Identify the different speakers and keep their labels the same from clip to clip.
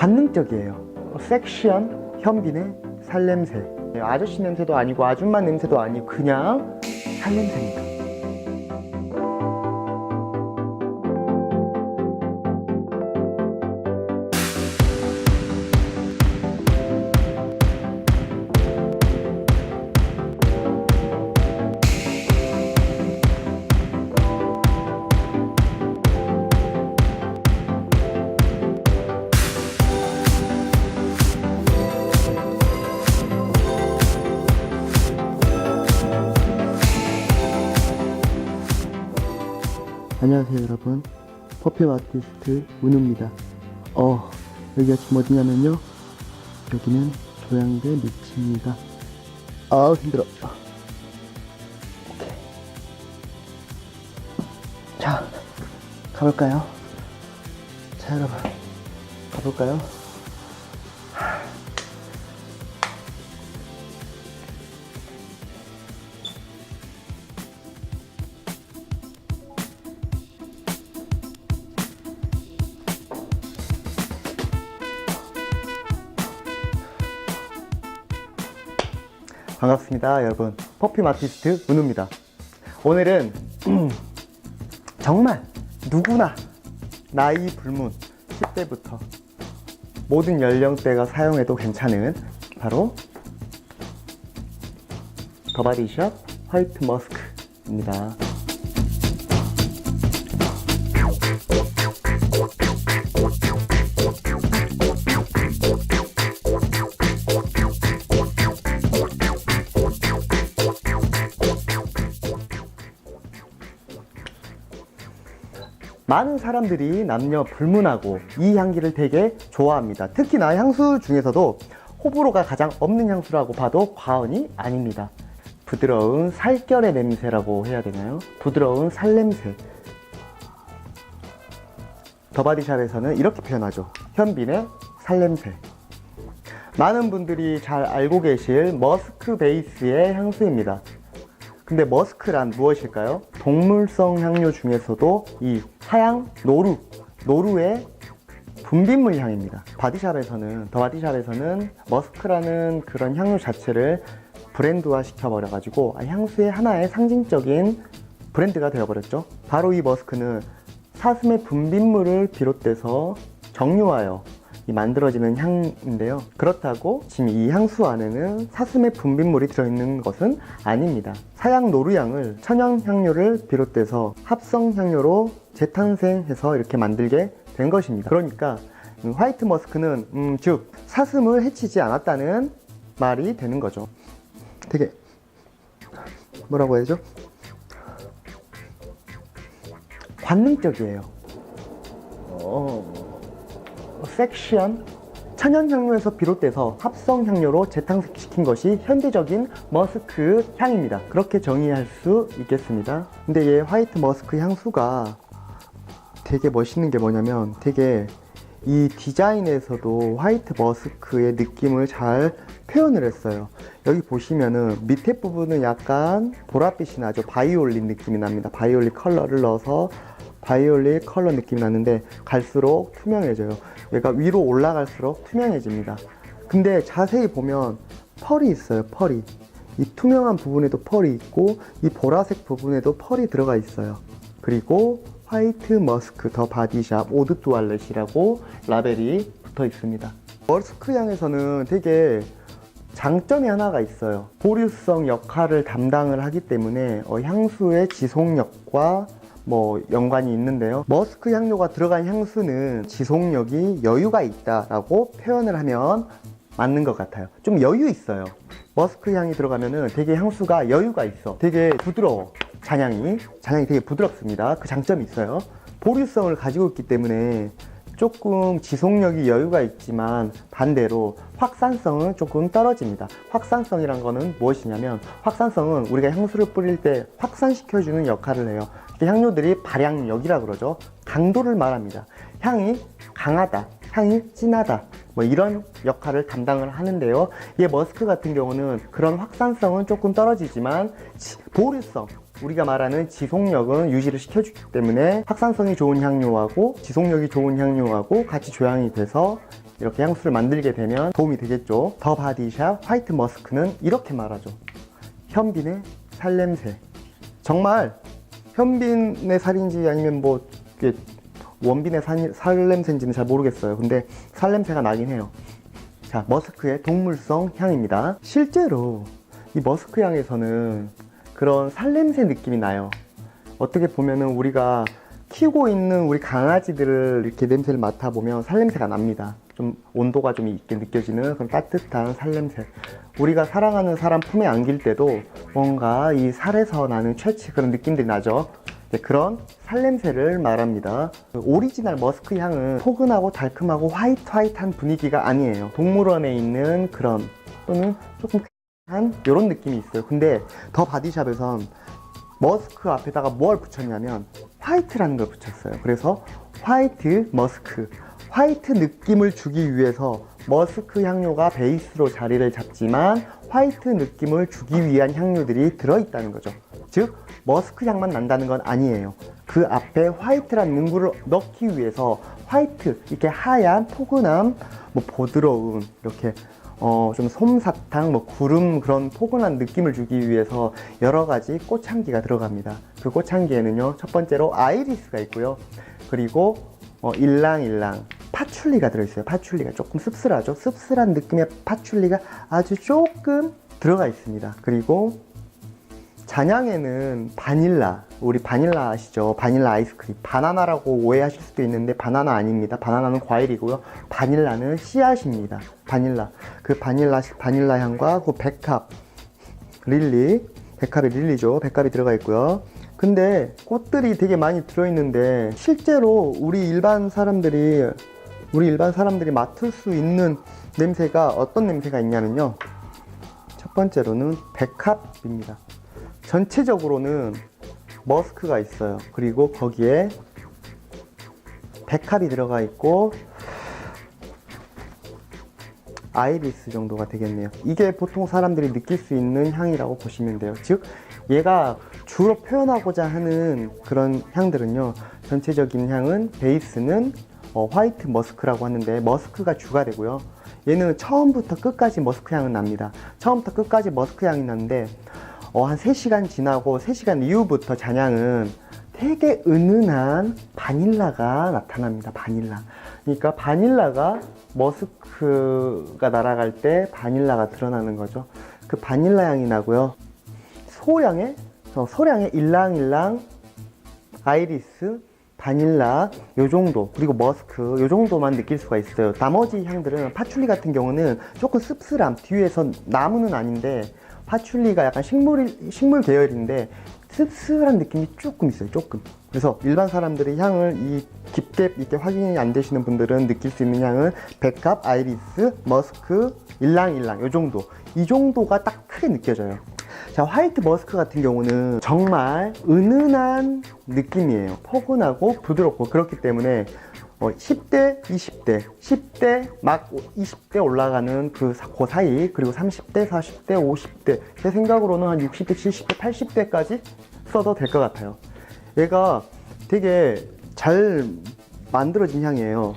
Speaker 1: 관능적이에요. 섹시한 현빈의 살냄새. 네, 아저씨 냄새도 아니고 아줌마 냄새도 아니고 그냥 살냄새입니다. 안녕하세요 여러분. 퍼퓸 아티스트 문우입니다. 어 여기가 지금 어디냐면요. 여기는 조양대 미치입니다. 아우 힘들어. 오케이. 자 가볼까요? 자 여러분. 가볼까요 반갑습니다 여러분. 퍼퓸 아티스트 문우입니다. 오늘은 정말 누구나 나이 불문 10대부터 모든 연령대가 사용해도 괜찮은 바로 더바디샵 화이트 머스크입니다 많은 사람들이 남녀 불문하고 이 향기를 되게 좋아합니다. 특히나 향수 중에서도 호불호가 가장 없는 향수라고 봐도 과언이 아닙니다. 부드러운 살결의 냄새라고 해야 되나요? 부드러운 살냄새. 더바디샵에서는 이렇게 표현하죠. 현빈의 살냄새. 많은 분들이 잘 알고 계실 머스크 베이스의 향수입니다. 근데 머스크란 무엇일까요? 동물성 향료 중에서도 이 하양 노루, 노루의 분비물 향입니다. 바디샵에서는 더 바디샵에서는 머스크라는 그런 향료 자체를 브랜드화 시켜버려 가지고 아, 향수의 하나의 상징적인 브랜드가 되어버렸죠. 바로 이 머스크는 사슴의 분비물을 비롯돼서 정류하여 이 만들어지는 향인데요. 그렇다고 지금 이 향수 안에는 사슴의 분비물이 들어있는 것은 아닙니다. 사양 노루향을 천연 향료를 비롯돼서 합성 향료로 재탄생해서 이렇게 만들게 된 것입니다. 그러니까 음, 화이트 머스크는 음, 즉 사슴을 해치지 않았다는 말이 되는 거죠. 되게 뭐라고 해야죠? 관능적이에요. 어, 섹시한 천연 향료에서 비롯돼서 합성 향료로 재탕시킨 것이 현대적인 머스크 향입니다. 그렇게 정의할 수 있겠습니다. 근데 얘 화이트 머스크 향수가 되게 멋있는 게 뭐냐면 되게 이 디자인에서도 화이트 머스크의 느낌을 잘 표현을 했어요. 여기 보시면은 밑에 부분은 약간 보랏빛이 나죠. 바이올린 느낌이 납니다. 바이올린 컬러를 넣어서 바이올린 컬러 느낌이 나는데 갈수록 투명해져요. 얘가 위로 올라갈수록 투명해집니다. 근데 자세히 보면 펄이 있어요. 펄이. 이 투명한 부분에도 펄이 있고 이 보라색 부분에도 펄이 들어가 있어요. 그리고 화이트 머스크 더 바디샵 오드 투알렛이라고 라벨이 붙어 있습니다. 머스크 향에서는 되게 장점이 하나가 있어요. 보류성 역할을 담당을 하기 때문에 어, 향수의 지속력과 뭐 연관이 있는데요. 머스크 향료가 들어간 향수는 지속력이 여유가 있다라고 표현을 하면 맞는 것 같아요. 좀 여유 있어요. 머스크 향이 들어가면은 되게 향수가 여유가 있어. 되게 부드러워. 잔향이. 잔향이 되게 부드럽습니다. 그 장점이 있어요. 보류성을 가지고 있기 때문에 조금 지속력이 여유가 있지만 반대로 확산성은 조금 떨어집니다. 확산성이란 거는 무엇이냐면 확산성은 우리가 향수를 뿌릴 때 확산시켜주는 역할을 해요. 이 향료들이 발향력이라 그러죠. 강도를 말합니다. 향이 강하다, 향이 진하다, 뭐 이런 역할을 담당을 하는데요. 이 머스크 같은 경우는 그런 확산성은 조금 떨어지지만 지- 보류성, 우리가 말하는 지속력은 유지를 시켜주기 때문에 확산성이 좋은 향료하고 지속력이 좋은 향료하고 같이 조향이 돼서 이렇게 향수를 만들게 되면 도움이 되겠죠. 더 바디샵 화이트 머스크는 이렇게 말하죠. 현빈의 살냄새. 정말 현빈의 살인지 아니면 뭐 이게 원빈의 살, 살냄새인지는 잘 모르겠어요. 근데 살냄새가 나긴 해요. 자, 머스크의 동물성 향입니다. 실제로 이 머스크 향에서는 그런 살냄새 느낌이 나요. 어떻게 보면은 우리가 키우고 있는 우리 강아지들을 이렇게 냄새를 맡아보면 살냄새가 납니다. 좀 온도가 좀 있게 느껴지는 그런 따뜻한 살냄새. 우리가 사랑하는 사람 품에 안길 때도 뭔가 이 살에서 나는 최치 그런 느낌들이 나죠. 네, 그런 살냄새를 말합니다. 그 오리지널 머스크 향은 포근하고 달콤하고 화이트 화이트한 분위기가 아니에요. 동물원에 있는 그런 또는 조금 한 이런 느낌이 있어요. 근데 더 바디샵에선 머스크 앞에다가 뭘 붙였냐면 화이트라는 걸 붙였어요. 그래서 화이트 머스크, 화이트 느낌을 주기 위해서 머스크 향료가 베이스로 자리를 잡지만 화이트 느낌을 주기 위한 향료들이 들어있다는 거죠. 즉 머스크 향만 난다는 건 아니에요. 그 앞에 화이트라는 문구를 넣기 위해서 화이트 이렇게 하얀 포근함, 뭐 부드러움 이렇게 어, 좀 솜사탕, 뭐 구름 그런 포근한 느낌을 주기 위해서 여러 가지 꽃향기가 들어갑니다. 그 꽃향기에는요, 첫 번째로 아이리스가 있고요. 그리고 어, 일랑일랑 파출리가 들어있어요. 파출리가 조금 씁쓸하죠. 씁쓸한 느낌의 파출리가 아주 조금 들어가 있습니다. 그리고 잔향에는 바닐라, 우리 바닐라 아시죠? 바닐라 아이스크림. 바나나라고 오해하실 수도 있는데 바나나 아닙니다. 바나나는 과일이고요. 바닐라는 씨앗입니다. 바닐라. 그 바닐라, 바닐라 향과 그 백합, 릴리, 백합이 릴리죠. 백합이 들어가 있고요. 근데 꽃들이 되게 많이 들어있는데 실제로 우리 일반 사람들이 우리 일반 사람들이 맡을 수 있는 냄새가 어떤 냄새가 있냐면요. 첫 번째로는 백합입니다. 전체적으로는 머스크가 있어요. 그리고 거기에 백합이 들어가 있고 아이리스 정도가 되겠네요. 이게 보통 사람들이 느낄 수 있는 향이라고 보시면 돼요. 즉, 얘가 주로 표현하고자 하는 그런 향들은요. 전체적인 향은 베이스는 어, 화이트 머스크라고 하는데 머스크가 주가 되고요. 얘는 처음부터 끝까지 머스크 향은 납니다. 처음부터 끝까지 머스크 향이 나는데 어, 한 3시간 지나고 3시간 이후부터 잔향은 되게 은은한 바닐라가 나타납니다. 바닐라. 그러니까 바닐라가 머스크가 날아갈 때 바닐라가 드러나는 거죠. 그 바닐라 향이 나고요. 소량의 어, 소량의 일랑일랑 아이리스 바닐라 요 정도 그리고 머스크 요 정도만 느낄 수가 있어요 나머지 향들은 파출리 같은 경우는 조금 씁쓸함 뒤에서 나무는 아닌데 파출리가 약간 식물 식물 계열인데 씁쓸한 느낌이 조금 있어요 조금. 그래서 일반 사람들이 향을 이 깊게 이렇게 확인이 안 되시는 분들은 느낄 수 있는 향은 백합 아이리스 머스크 일랑일랑 요 정도. 이 정도가 딱 크게 느껴져요. 자, 화이트 머스크 같은 경우는 정말 은은한 느낌이에요. 포근하고 부드럽고 그렇기 때문에 어, 10대, 20대, 10대, 막 20대 올라가는 그, 사- 그 사이, 그리고 30대, 40대, 50대, 제 생각으로는 한 60대, 70대, 80대까지 써도 될 것 같아요. 얘가 되게 잘 만들어진 향이에요.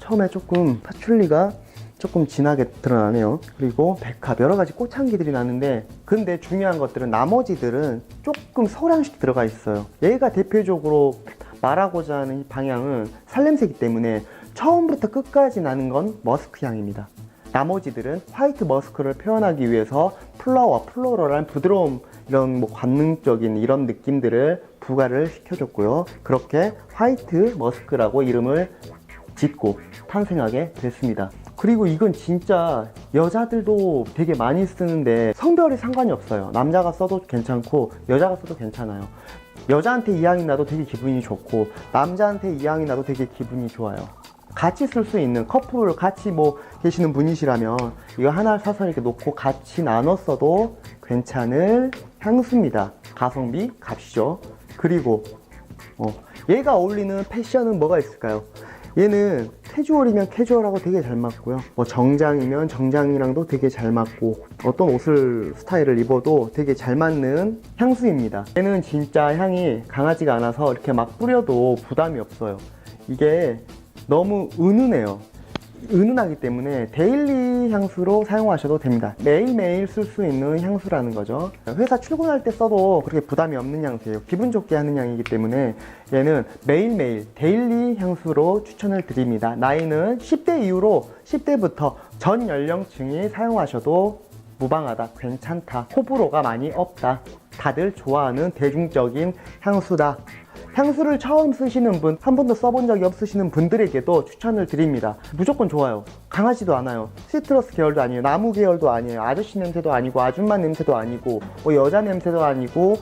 Speaker 1: 처음에 조금 파출리가 조금 진하게 드러나네요. 그리고 백합 여러 가지 꽃향기들이 나는데 근데 중요한 것들은 나머지들은 조금 소량씩 들어가 있어요. 얘가 대표적으로 말하고자 하는 이 방향은 살냄새이기 때문에 처음부터 끝까지 나는 건 머스크 향입니다. 나머지들은 화이트 머스크를 표현하기 위해서 플라워, 플로럴한 부드러움 이런 뭐 관능적인 이런 느낌들을 부과를 시켜줬고요. 그렇게 화이트 머스크라고 이름을 짓고 탄생하게 됐습니다. 그리고 이건 진짜 여자들도 되게 많이 쓰는데 성별이 상관이 없어요. 남자가 써도 괜찮고 여자가 써도 괜찮아요. 여자한테 이 향이 나도 되게 기분이 좋고 남자한테 이 향이 나도 되게 기분이 좋아요. 같이 쓸 수 있는 커플 같이 뭐 계시는 분이시라면 이거 하나를 사서 이렇게 놓고 같이 나눠 써도 괜찮을 향수입니다. 가성비 값이죠. 그리고 어, 얘가 어울리는 패션은 뭐가 있을까요? 얘는 캐주얼이면 캐주얼하고 되게 잘 맞고요. 뭐 정장이면 정장이랑도 되게 잘 맞고 어떤 옷을 스타일을 입어도 되게 잘 맞는 향수입니다. 얘는 진짜 향이 강하지가 않아서 이렇게 막 뿌려도 부담이 없어요. 이게 너무 은은해요. 은은하기 때문에 데일리 향수로 사용하셔도 됩니다. 매일매일 쓸 수 있는 향수라는 거죠. 회사 출근할 때 써도 그렇게 부담이 없는 향수예요. 기분 좋게 하는 향이기 때문에 얘는 매일매일 데일리 향수로 추천을 드립니다. 나이는 10대 이후로 10대부터 전 연령층이 사용하셔도 무방하다, 괜찮다, 호불호가 많이 없다, 다들 좋아하는 대중적인 향수다. 향수를 처음 쓰시는 분, 한 번도 써본 적이 없으시는 분들에게도 추천을 드립니다. 무조건 좋아요. 강하지도 않아요. 시트러스 계열도 아니에요. 나무 계열도 아니에요. 아저씨 냄새도 아니고, 아줌마 냄새도 아니고, 뭐 여자 냄새도 아니고,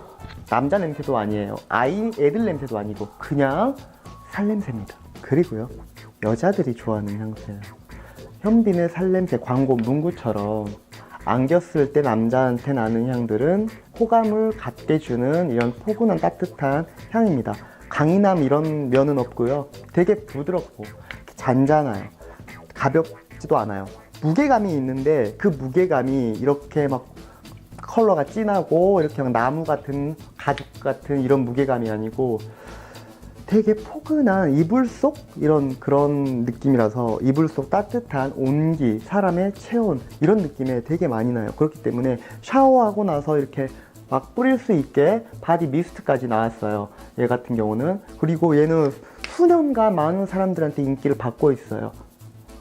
Speaker 1: 남자 냄새도 아니에요. 아이, 애들 냄새도 아니고, 그냥 살 냄새입니다. 그리고요, 여자들이 좋아하는 향수예요. 현빈의 살냄새 광고 문구처럼 안겼을 때 남자한테 나는 향들은 호감을 갖게 주는 이런 포근한 따뜻한 향입니다. 강인함 이런 면은 없고요. 되게 부드럽고 잔잔해요. 가볍지도 않아요. 무게감이 있는데 그 무게감이 이렇게 막 컬러가 진하고 이렇게 막 나무 같은 가죽 같은 이런 무게감이 아니고 되게 포근한 이불 속 이런 그런 느낌이라서 이불 속 따뜻한 온기, 사람의 체온 이런 느낌에 되게 많이 나요. 그렇기 때문에 샤워하고 나서 이렇게 막 뿌릴 수 있게 바디 미스트까지 나왔어요. 얘 같은 경우는 그리고 얘는 수년간 많은 사람들한테 인기를 받고 있어요.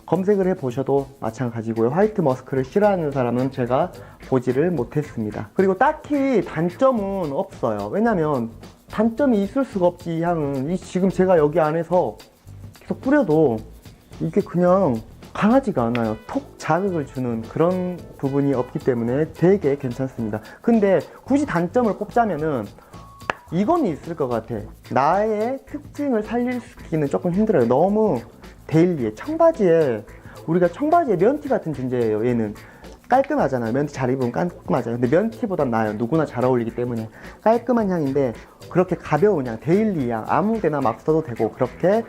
Speaker 1: 검색을 해 보셔도 마찬가지고요. 화이트 머스크를 싫어하는 사람은 제가 보지를 못했습니다. 그리고 딱히 단점은 없어요. 왜냐면 단점이 있을 수가 없지, 이 향은. 이 지금 제가 여기 안에서 계속 뿌려도 이게 그냥 강하지가 않아요. 톡 자극을 주는 그런 부분이 없기 때문에 되게 괜찮습니다. 근데 굳이 단점을 꼽자면은 이건 있을 것 같아. 나의 특징을 살리기는 조금 힘들어요. 너무 데일리해. 청바지에 우리가 청바지에 면티 같은 존재예요. 얘는 깔끔하잖아요. 면티 잘 입으면 깔끔하잖아요. 근데 면티보단 나아요. 누구나 잘 어울리기 때문에 깔끔한 향인데 그렇게 가벼운 향, 데일리 향, 아무 데나 막 써도 되고 그렇게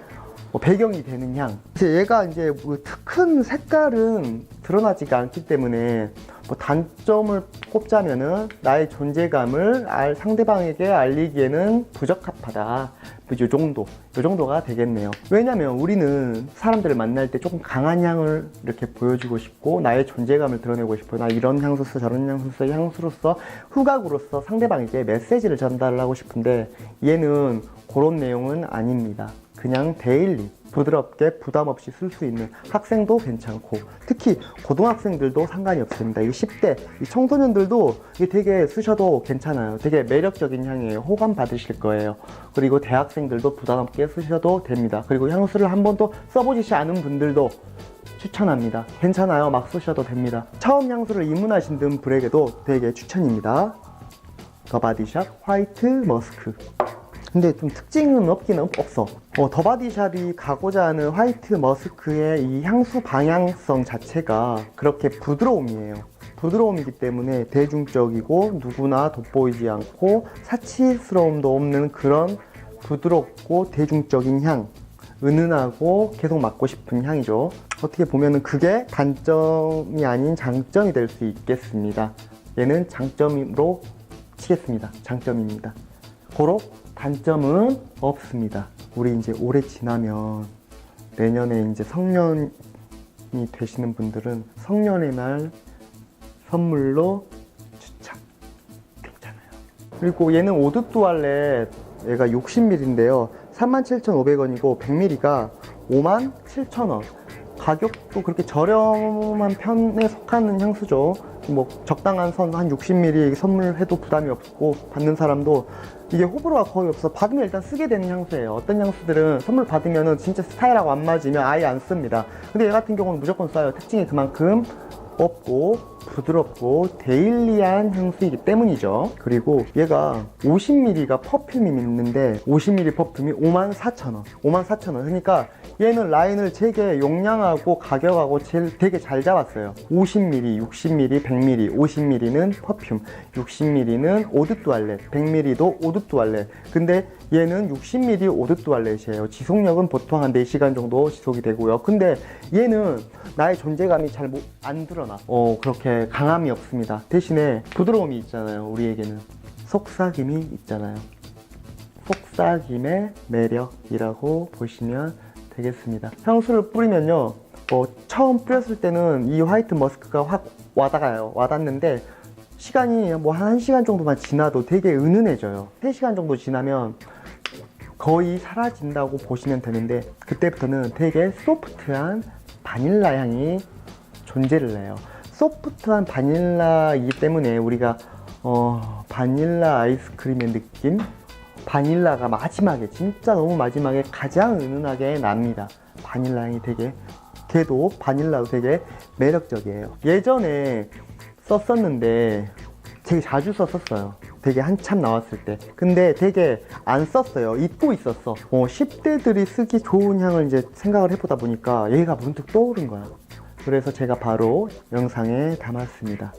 Speaker 1: 뭐 배경이 되는 향. 이제 얘가 이제 뭐 큰 색깔은 드러나지가 않기 때문에 뭐 단점을 꼽자면은 나의 존재감을 알, 상대방에게 알리기에는 부적합하다. 뭐이 정도, 이 정도가 되겠네요. 왜냐면 우리는 사람들을 만날 때 조금 강한 향을 이렇게 보여주고 싶고 나의 존재감을 드러내고 싶어. 나 이런 향수 써, 저런 향수 써, 향수로서 후각으로서 상대방에게 메시지를 전달하고 싶은데 얘는 그런 내용은 아닙니다. 그냥 데일리 부드럽게 부담 없이 쓸 수 있는 학생도 괜찮고 특히 고등학생들도 상관이 없습니다. 이 10대 이 청소년들도 이게 되게 쓰셔도 괜찮아요. 되게 매력적인 향이에요. 호감 받으실 거예요. 그리고 대학생들도 부담 없게 쓰셔도 됩니다. 그리고 향수를 한 번도 써보지 않은 분들도 추천합니다. 괜찮아요. 막 쓰셔도 됩니다. 처음 향수를 입문하신 분들에게도 되게 추천입니다. 더 바디샵 화이트 머스크. 근데 좀 특징은 없긴 없- 없어. 어, 더바디샵이 가고자 하는 화이트 머스크의 이 향수 방향성 자체가 그렇게 부드러움이에요. 부드러움이기 때문에 대중적이고 누구나 돋보이지 않고 사치스러움도 없는 그런 부드럽고 대중적인 향. 은은하고 계속 맡고 싶은 향이죠. 어떻게 보면은 그게 단점이 아닌 장점이 될 수 있겠습니다. 얘는 장점으로 치겠습니다. 장점입니다. 고로 단점은 없습니다. 우리 이제 올해 지나면 내년에 이제 성년이 되시는 분들은 성년의 날 선물로 추천. 괜찮아요. 그리고 얘는 오드 뚜알렛 얘가 60ml인데요. 37,500원이고 100ml가 57,000원. 가격도 그렇게 저렴한 편에 속하는 향수죠. 뭐 적당한 선 한 60ml 선물해도 부담이 없고 받는 사람도 이게 호불호가 거의 없어. 받으면 일단 쓰게 되는 향수예요. 어떤 향수들은 선물 받으면은 진짜 스타일하고 안 맞으면 아예 안 씁니다. 근데 얘 같은 경우는 무조건 써요. 특징이 그만큼 없고 부드럽고 데일리한 향수이기 때문이죠. 그리고 얘가 50ml가 퍼퓸이 있는데 50ml 퍼퓸이 54,000원. 54,000원. 그러니까 얘는 라인을 되게 용량하고 가격하고 제일 되게 잘 잡았어요. 50ml, 60ml, 100ml, 50ml는 퍼퓸, 60ml는 오드 뚜알렛, 100ml도 오드 뚜알렛. 근데 얘는 60ml 오드 뚜알렛이에요. 지속력은 보통 한 4시간 정도 지속이 되고요. 근데 얘는 나의 존재감이 잘 안 드러나. 어, 그렇게 강함이 없습니다. 대신에 부드러움이 있잖아요. 우리에게는. 속삭임이 있잖아요. 속삭임의 매력이라고 보시면 되겠습니다. 향수를 뿌리면요. 어, 처음 뿌렸을 때는 이 화이트 머스크가 확 와닿아요. 와닿는데 시간이 뭐 한 1시간 정도만 지나도 되게 은은해져요. 3시간 정도 지나면 거의 사라진다고 보시면 되는데 그때부터는 되게 소프트한 바닐라 향이 존재를 해요. 소프트한 바닐라이기 때문에 우리가 어, 바닐라 아이스크림의 느낌? 바닐라가 마지막에 진짜 너무 마지막에 가장 은은하게 납니다. 바닐라 향이 되게 걔도 바닐라도 되게 매력적이에요. 예전에 썼었는데 되게 자주 썼었어요. 되게 한참 나왔을 때. 근데 되게 안 썼어요. 잊고 있었어. 어, 10대들이 쓰기 좋은 향을 이제 생각을 해보다 보니까 얘가 문득 떠오른 거야. 그래서 제가 바로 영상에 담았습니다.